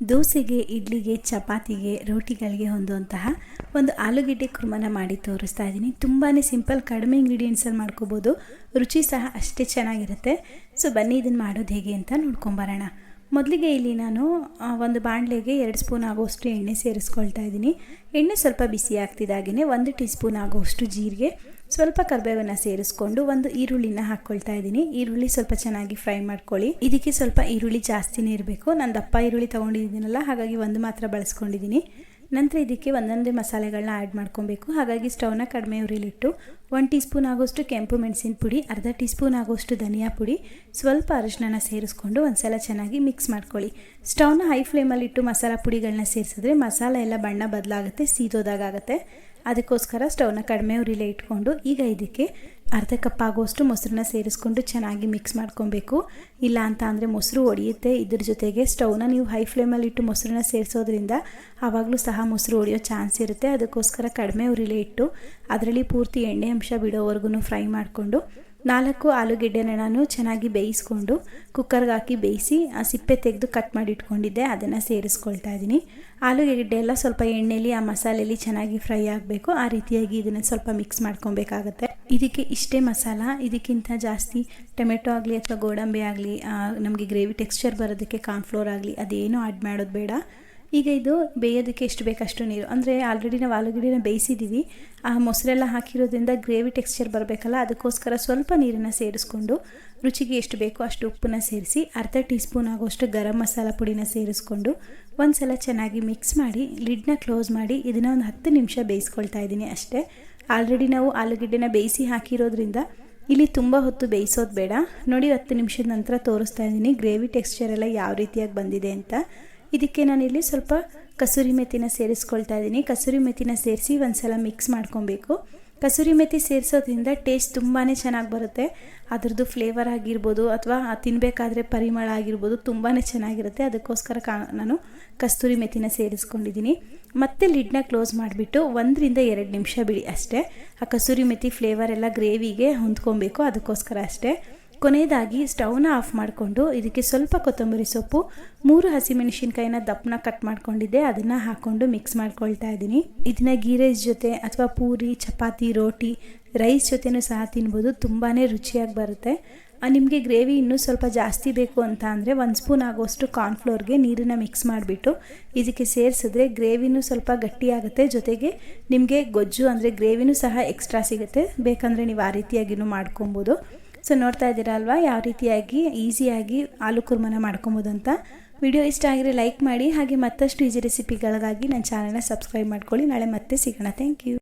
ದೋಸೆಗೆ, ಇಡ್ಲಿಗೆ, ಚಪಾತಿಗೆ, ರೋಟಿಗಳಿಗೆ ಹೊಂದುವಂತಹ ಒಂದು ಆಲೂಗೆಡ್ಡೆ ಕುರ್ಮನ ಮಾಡಿ ತೋರಿಸ್ತಾ ಇದ್ದೀನಿ. ತುಂಬಾ ಸಿಂಪಲ್, ಕಡಿಮೆ ಇಂಗ್ರೀಡಿಯೆಂಟ್ಸಲ್ಲಿ ಮಾಡ್ಕೋಬೋದು. ರುಚಿ ಸಹ ಅಷ್ಟೇ ಚೆನ್ನಾಗಿರುತ್ತೆ. ಸೊ ಬನ್ನಿ ಇದನ್ನು ಮಾಡೋದು ಹೇಗೆ ಅಂತ ನೋಡ್ಕೊಂಬರೋಣ ಮೊದಲಿಗೆ ಇಲ್ಲಿ ನಾನು ಒಂದು ಬಾಣಲೆಗೆ ಎರಡು ಸ್ಪೂನ್ ಆಗೋಷ್ಟು ಎಣ್ಣೆ ಸೇರಿಸ್ಕೊಳ್ತಾ ಇದ್ದೀನಿ. ಎಣ್ಣೆ ಸ್ವಲ್ಪ ಬಿಸಿ ಆಗ್ತಿದ್ದಾಗೇ ಒಂದು ಟೀ ಸ್ಪೂನ್ ಆಗೋಷ್ಟು ಜೀರಿಗೆ, ಸ್ವಲ್ಪ ಕರ್ಬೇವನ್ನ ಸೇರಿಸ್ಕೊಂಡು ಒಂದು ಈರುಳ್ಳಿನ ಹಾಕ್ಕೊಳ್ತಾ ಇದ್ದೀನಿ. ಈರುಳ್ಳಿ ಸ್ವಲ್ಪ ಚೆನ್ನಾಗಿ ಫ್ರೈ ಮಾಡ್ಕೊಳ್ಳಿ. ಇದಕ್ಕೆ ಸ್ವಲ್ಪ ಈರುಳ್ಳಿ ಜಾಸ್ತಿನೇ ಇರಬೇಕು. ನಾನು ದಪ್ಪ ಈರುಳ್ಳಿ ತೊಗೊಂಡಿದ್ದೀನಲ್ಲ, ಹಾಗಾಗಿ ಒಂದು ಮಾತ್ರ ಬಳಸ್ಕೊಂಡಿದ್ದೀನಿ. ನಂತರ ಇದಕ್ಕೆ ಒಂದೊಂದೇ ಮಸಾಲೆಗಳನ್ನ ಆ್ಯಡ್ ಮಾಡ್ಕೊಬೇಕು. ಹಾಗಾಗಿ ಸ್ಟವ್ನ ಕಡಿಮೆ ಉರಿಲಿಟ್ಟು ಒನ್ ಟೀ ಸ್ಪೂನ್ ಆಗೋಷ್ಟು ಕೆಂಪು ಮೆಣಸಿನ ಪುಡಿ, ಅರ್ಧ ಟೀ ಸ್ಪೂನ್ ಆಗೋಷ್ಟು ಧನಿಯಾ ಪುಡಿ, ಸ್ವಲ್ಪ ಅರಿಶಿನ ಸೇರಿಸ್ಕೊಂಡು ಒಂದ್ಸಲ ಚೆನ್ನಾಗಿ ಮಿಕ್ಸ್ ಮಾಡ್ಕೊಳ್ಳಿ. ಸ್ಟವ್ನ ಹೈ ಫ್ಲೇಮಲ್ಲಿಟ್ಟು ಮಸಾಲ ಪುಡಿಗಳನ್ನ ಸೇರಿಸಿದ್ರೆ ಮಸಾಲ ಎಲ್ಲ ಬಣ್ಣ ಬದಲಾಗುತ್ತೆ ಸೀದೋದಾಗುತ್ತೆ ಅದಕ್ಕೋಸ್ಕರ ಸ್ಟವ್ನ ಕಡಿಮೆ ಉರಿಲೇ ಇಟ್ಕೊಂಡು ಈಗ ಇದಕ್ಕೆ ಅರ್ಧ ಕಪ್ ಆಗುವಷ್ಟು ಮೊಸರನ್ನ ಸೇರಿಸ್ಕೊಂಡು ಚೆನ್ನಾಗಿ ಮಿಕ್ಸ್ ಮಾಡ್ಕೊಬೇಕು. ಇಲ್ಲ ಅಂತ ಅಂದರೆ ಮೊಸರು ಒಡೆಯುತ್ತೆ. ಇದ್ರ ಜೊತೆಗೆ ಸ್ಟವ್ನ ನೀವು ಹೈ ಫ್ಲೇಮಲ್ಲಿ ಇಟ್ಟು ಮೊಸರನ್ನ ಸೇರಿಸೋದ್ರಿಂದ ಆವಾಗಲೂ ಸಹ ಮೊಸರು ಒಡೆಯೋ ಚಾನ್ಸ್ ಇರುತ್ತೆ. ಅದಕ್ಕೋಸ್ಕರ ಕಡಿಮೆ ಉರಿಲೇ ಇಟ್ಟು ಅದರಲ್ಲಿ ಪೂರ್ತಿ ಎಣ್ಣೆ ಅಂಶ ಬಿಡೋವರೆಗೂ ಫ್ರೈ ಮಾಡಿಕೊಂಡು ನಾಲ್ಕು ಆಲೂಗೆಡ್ಡೆನ ನಾನು ಚೆನ್ನಾಗಿ ಬೇಯಿಸ್ಕೊಂಡು ಕುಕ್ಕರ್ಗೆ ಹಾಕಿ ಬೇಯಿಸಿ, ಆ ಸಿಪ್ಪೆ ತೆಗೆದು ಕಟ್ ಮಾಡಿ ಇಟ್ಕೊಂಡಿದ್ದೆ, ಅದನ್ನು ಸೇರಿಸ್ಕೊಳ್ತಾ ಇದ್ದೀನಿ ಆಲೂಗೆಡ್ಡೆ ಎಲ್ಲ ಸ್ವಲ್ಪ ಎಣ್ಣೆಲಿ, ಆ ಮಸಾಲೆಯಲ್ಲಿ ಚೆನ್ನಾಗಿ ಫ್ರೈ ಆಗಬೇಕು. ಆ ರೀತಿಯಾಗಿ ಇದನ್ನು ಸ್ವಲ್ಪ ಮಿಕ್ಸ್ ಮಾಡ್ಕೊಬೇಕಾಗತ್ತೆ. ಇದಕ್ಕೆ ಇಷ್ಟೇ ಮಸಾಲ, ಇದಕ್ಕಿಂತ ಜಾಸ್ತಿ ಟೊಮೆಟೊ ಆಗಲಿ ಅಥವಾ ಗೋಡಂಬಿ ಆಗಲಿ ನಮಗೆ ಗ್ರೇವಿ ಟೆಕ್ಸ್ಚರ್ ಬರೋದಕ್ಕೆ ಕಾರ್ನ್ಫ್ಲೋರ್ ಆಗಲಿ, ಅದೇನೂ ಆ್ಯಡ್ ಮಾಡೋದು ಬೇಡ. ಈಗ ಇದು ಬೇಯೋದಕ್ಕೆ ಎಷ್ಟು ಬೇಕಷ್ಟು ನೀರು? ಅಂದರೆ ಆಲ್ರೆಡಿ ನಾವು ಆಲೂಗಡ್ಡೆನ ಬೇಯಿಸಿದ್ದೀವಿ ಆ ಮೊಸರೆಲ್ಲ ಹಾಕಿರೋದ್ರಿಂದ ಗ್ರೇವಿ ಟೆಕ್ಸ್ಚರ್ ಬರಬೇಕಲ್ಲ, ಅದಕ್ಕೋಸ್ಕರ ಸ್ವಲ್ಪ ನೀರನ್ನು ಸೇರಿಸ್ಕೊಂಡು ರುಚಿಗೆ ಎಷ್ಟು ಬೇಕೋ ಅಷ್ಟು ಉಪ್ಪನ್ನ ಸೇರಿಸಿ ಅರ್ಧ ಟೀ ಸ್ಪೂನ್ ಆಗೋಷ್ಟು ಗರಂ ಮಸಾಲ ಪುಡಿನ ಸೇರಿಸ್ಕೊಂಡು ಒಂದು ಸಲ ಚೆನ್ನಾಗಿ ಮಿಕ್ಸ್ ಮಾಡಿ ಲಿಡ್ನ ಕ್ಲೋಸ್ ಮಾಡಿ ಇದನ್ನು ಒಂದು ಹತ್ತು ನಿಮಿಷ ಬೇಯಿಸ್ಕೊಳ್ತಾ ಇದ್ದೀನಿ ಅಷ್ಟೇ. ಆಲ್ರೆಡಿ ನಾವು ಆಲೂಗಡ್ಡೆನ ಬೇಯಿಸಿ ಹಾಕಿರೋದ್ರಿಂದ ಇಲ್ಲಿ ತುಂಬ ಹೊತ್ತು ಬೇಯಿಸೋದು ಬೇಡ. ನೋಡಿ ಹತ್ತು ನಿಮಿಷದ ನಂತರ ತೋರಿಸ್ತಾ ಇದ್ದೀನಿ ಗ್ರೇವಿ ಟೆಕ್ಸ್ಚರ್ ಎಲ್ಲ ಯಾವ ರೀತಿಯಾಗಿ ಬಂದಿದೆ ಅಂತ. ಇದಕ್ಕೆ ನಾನಿಲ್ಲಿ ಸ್ವಲ್ಪ ಕಸೂರಿ ಮೆಥಿನ ಸೇರಿಸ್ಕೊಳ್ತಾ ಇದ್ದೀನಿ. ಕಸೂರಿ ಮೆತ್ತಿನ ಸೇರಿಸಿ ಒಂದ್ಸಲ ಮಿಕ್ಸ್ ಮಾಡ್ಕೊಬೇಕು. ಕಸೂರಿ ಮೆಥಿ ಸೇರಿಸೋದ್ರಿಂದ ಟೇಸ್ಟ್ ತುಂಬಾ ಚೆನ್ನಾಗಿ ಬರುತ್ತೆ. ಅದರದ್ದು ಫ್ಲೇವರ್ ಆಗಿರ್ಬೋದು ಅಥವಾ ತಿನ್ನಬೇಕಾದ್ರೆ ಪರಿಮಳ ಆಗಿರ್ಬೋದು ತುಂಬಾ ಚೆನ್ನಾಗಿರುತ್ತೆ. ಅದಕ್ಕೋಸ್ಕರ ಕಾ ನಾನು ಕಸ್ತೂರಿ ಮೆಥಿನ ಸೇರಿಸ್ಕೊಂಡಿದ್ದೀನಿ. ಮತ್ತೆ ಲಿಡ್ನ ಕ್ಲೋಸ್ ಮಾಡಿಬಿಟ್ಟು ಒಂದರಿಂದ ಎರಡು ನಿಮಿಷ ಬಿಡಿ ಅಷ್ಟೇ. ಆ ಕಸೂರಿ ಮೆತ್ತಿ ಫ್ಲೇವರ್ ಎಲ್ಲ ಗ್ರೇವಿಗೆ ಹೊಂದ್ಕೊಬೇಕು. ಅದಕ್ಕೋಸ್ಕರ ಅಷ್ಟೇ. ಕೊನೆಯದಾಗಿ ಸ್ಟವ್ನ ಆಫ್ ಮಾಡಿಕೊಂಡು ಇದಕ್ಕೆ ಸ್ವಲ್ಪ ಕೊತ್ತಂಬರಿ ಸೊಪ್ಪು, ಮೂರು ಹಸಿಮೆಣಸಿನ್ಕಾಯಿನ ದಪ್ಪನ ಕಟ್ ಮಾಡ್ಕೊಂಡಿದ್ದೆ. ಅದನ್ನು ಹಾಕ್ಕೊಂಡು ಮಿಕ್ಸ್ ಮಾಡ್ಕೊಳ್ತಾ ಇದ್ದೀನಿ. ಇದನ್ನ ಗೀ ಜೊತೆ ಅಥವಾ ಪೂರಿ, ಚಪಾತಿ, ರೋಟಿ, ರೈಸ್ ಜೊತೆನೂ ಸಹ ತಿನ್ಬೋದು. ತುಂಬಾ ರುಚಿಯಾಗಿ ಬರುತ್ತೆ. ನಿಮಗೆ ಗ್ರೇವಿ ಇನ್ನೂ ಸ್ವಲ್ಪ ಜಾಸ್ತಿ ಬೇಕು ಅಂತ ಅಂದರೆ ಒಂದು ಸ್ಪೂನ್ ಆಗೋಷ್ಟು ಕಾರ್ನ್ಫ್ಲೋರ್ಗೆ ನೀರನ್ನು ಮಿಕ್ಸ್ ಮಾಡಿಬಿಟ್ಟು ಇದಕ್ಕೆ ಸೇರಿಸಿದ್ರೆ ಗ್ರೇವಿನೂ ಸ್ವಲ್ಪ ಗಟ್ಟಿಯಾಗುತ್ತೆ. ಜೊತೆಗೆ ನಿಮಗೆ ಗೊಜ್ಜು ಅಂದರೆ ಗ್ರೇವಿನೂ ಸಹ ಎಕ್ಸ್ಟ್ರಾ ಸಿಗುತ್ತೆ. ಬೇಕಂದರೆ ನೀವು ಆ ರೀತಿಯಾಗಿನೂ ಮಾಡ್ಕೊಬೋದು. ಸೊ ನೋಡ್ತಾ ಇದ್ದೀರಾ ಅಲ್ವಾ ಯಾವ ರೀತಿಯಾಗಿ, ಈಸಿಯಾಗಿ ಆಲೂ ಕುರ್ಮನ ಮಾಡ್ಕೊಬೋದು ಅಂತ. ವಿಡಿಯೋ ಇಷ್ಟ ಆಗಿದ್ರೆ ಲೈಕ್ ಮಾಡಿ, ಹಾಗೆ ಮತ್ತಷ್ಟು ಈಸಿ ರೆಸಿಪಿಗಳಿಗಾಗಿ ನನ್ನ ಚಾನಲ್ನ ಸಬ್ಸ್ಕ್ರೈಬ್ ಮಾಡ್ಕೊಳ್ಳಿ. ನಾಳೆ ಮತ್ತೆ ಸಿಗೋಣ. Thank you.